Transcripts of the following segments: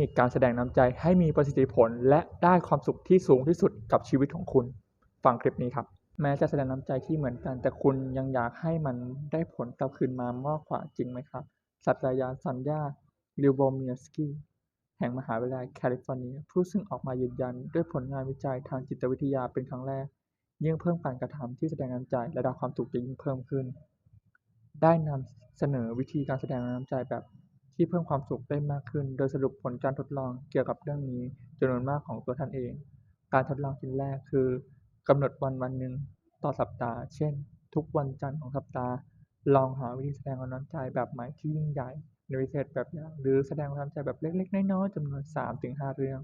นิคการแสดงน้ำใจให้มีประสิทธิผล และได้ความสุขที่สูงที่สุดกับชีวิตของคุณ ฟังคลิปนี้ครับ แม้จะแสดงน้ำใจที่เหมือนกัน แต่คุณยังอยากให้มันได้ผลกลับคืนมามากกว่าจริงไหมครับศาสตราจารย์ซันยาลิวโบเมียสกี้แห่งมหาวิทยาลัยแคลิฟอร์เนีย ผู้ซึ่งออกมายืนยันด้วยผลงานวิจัยทางจิตวิทยาเป็นครั้งแรก ยิ่งเพิ่มการกระทำที่แสดงน้ำใจระดับความสุขจะยิ่งเพิ่มขึ้น ได้นำเสนอวิธีการแสดงน้ำใจแบบ ที่เพิ่มความสุขได้มากขึ้น โดยสรุปผลการทดลองเกี่ยวกับเรื่องนี้จำนวนมากของตัวท่านเอง การทดลองชิ้นแรกคือกำหนดวันวันหนึ่งต่อสัปดาห์ เช่น ทุกวันจันทร์ของสัปดาห์ ลองหาวิธีแสดงความน้ำใจแบบใหม่ที่ยิ่งใหญ่ในพิเศษแบบอย่างหรือแสดงความน้ำใจแบบเล็ก ๆ น้อยๆจำนวน 3-5 เรื่อง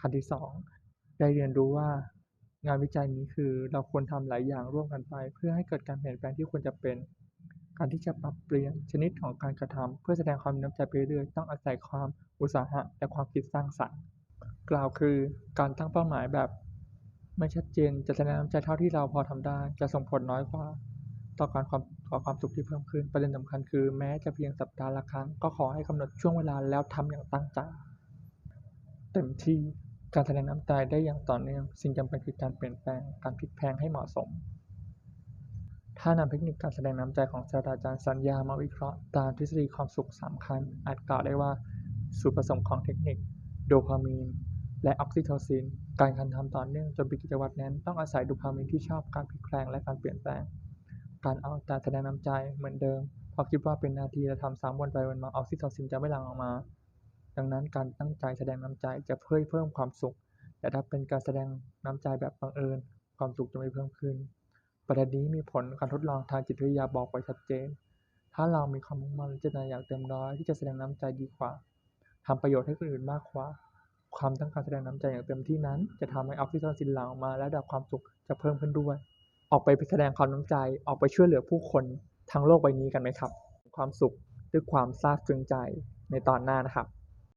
ขั้นที่ 2 ได้เรียนรู้ว่างานวิจัยนี้คือเราควรทำหลายอย่างร่วมกันไป เพื่อให้เกิดการเปลี่ยนแปลงที่ควรจะเป็น การที่จะปรับเปลี่ยนชนิดของการกระทำเพื่อแสดงความมีน้ำใจไปเรื่อยต้องอาศัยความอุตสาหะและความคิดสร้างสรรค์ กล่าวคือการตั้งเป้าหมายแบบ ไม่ชัดเจนจะแสดงน้ำใจเท่าที่เราพอทำได้ จะส่งผลน้อยกว่า ต่อการความต่อความสุขที่เพิ่มขึ้นประเด็นสำคัญคือแม้จะเพียงสัปดาห์ละครั้ง ก็ขอให้กำหนดช่วงเวลาแล้วทำอย่างตั้งใจเต็มที่การแสดงน้ำใจได้อย่างต่อเนื่อง สิ่งจำเป็นคือการเปลี่ยนแปลง การพลิกแพลงให้เหมาะสม ถ้านำเทคนิคการแสดงน้ำใจของศาสตราจารย์ซันยามาวิเคราะห์ตามทฤษฎีความสุขสามขั้นอาจกล่าวได้ว่าส่วนผสมของเทคนิค โดพามีน และออกซิโทซิน การกระทำต่อเนื่องจนเป็นกิจวัตรนั้น ต้องอาศัยโดพามีนที่ชอบการพลิกแพลงและการเปลี่ยนแปลง การเอาแต่แสดงน้ำใจเหมือนเดิมพราะคิดว่าเป็นนาที่และทำซ้ำวนไปวันมาออกซิโทซินจะไม่หลั่งออกมา ดังนั้นการตั้งใจแสดงน้ำใจจะช่วยเพิ่มความสุข แต่ถ้าเป็นการแสดงน้ำใจแบบบังเอิญ ความสุขจะไม่เพิ่มขึ้น ประเด็นนี้มีผลการทดลองทางจิตวิทยาบอกไว้ชัดเจน ถ้าเรามีความมุ่งมั่นและเจตนาอย่างเต็มร้อยที่จะแสดงน้ำใจดีกว่าทำประโยชน์ให้คนอื่นมากกว่า ความต้องการแสดงน้ำใจอย่างเต็มที่นั้น จะทำให้ออกซิโทซินหลั่งออกมาและระดับความสุขจะเพิ่มขึ้นด้วย ออกไปแสดงความน้ำใจออกไปช่วยเหลือผู้คนทั้งโลกใบนี้กันไหมครับ ความสุขด้วยความซาบซึ้งใจในตอนหน้านะครับ